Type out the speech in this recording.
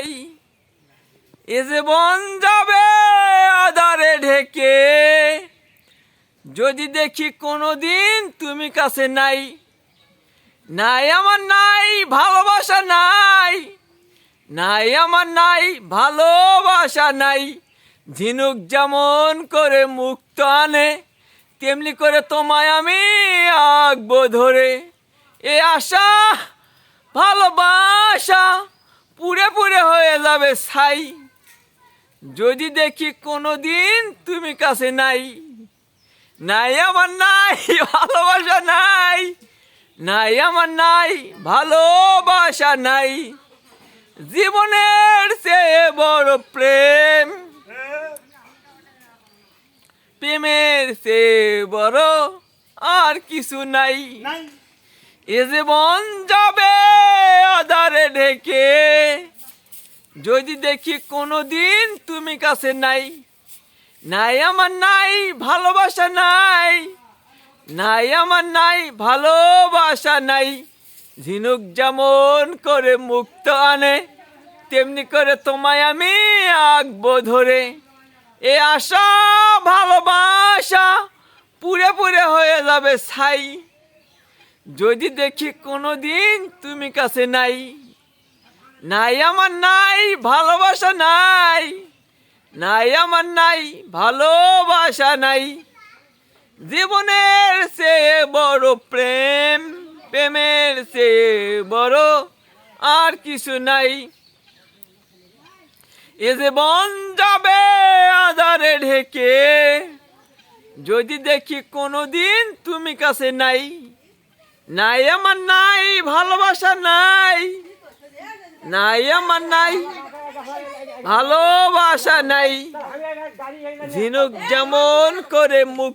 ছাই এ যে বন যাবে আধারে ঢেকে। যদি দেখি কোনো দিন তুমি কাছে নাই নাই আমার নাই, ভালোবাসা নাই নাই আমার নাই, ভালোবাসা নাই, ঝিনুক যেমন করে মুক্ত আনে, তেমনি করে তোমায় আমি আঁকবো ধরে। এ আশা, ভালোবাসা পুড়ে পুড়ে হয়ে যাবে ছাই। যদি দেখি কোনো দিন তুমি কাছে নাই নাই আমার নাই ভালোবাসা নাই নাই আমার নাই ভালোবাসা নাই জীবনের চেয়ে বড় প্রেম প্রেমের চেয়ে বড় আর কিছু নাই। নাই। এ জীবন যাবে আধারে ঢেকে যদি দেখি কোনোদিন তুমি কাছে নাই নাই আমার নাই, ভালোবাসা নাই নাই আমার নাই, ভালোবাসা নাই, ঝিনুক যেমন করে মুক্ত আনে, তেমনি করে তোমায় আমি আঁকবো ধরে। এ আশা, ভালোবাসা পুড়ে পুড়ে হয়ে যাবে ছাই। যদি দেখি কোনো দিন তুমি কাছে নাই নাই আমার নাই, ভালোবাসা নাই নাই আমার নাই, ভালোবাসা নাই, জীবনের সে বড় প্রেম, প্রেমের সে বড় আর কিছু নাই। এ যে বন যাবে আধারে ঢেকে, যদি দেখি কোনো দিন তুমি কাছে নাই নাই আমার নাই ভালোবাসা নাই। নাই আমার নাই ভালোবাসা নাই। ঝিনুক যেমন করে মুখ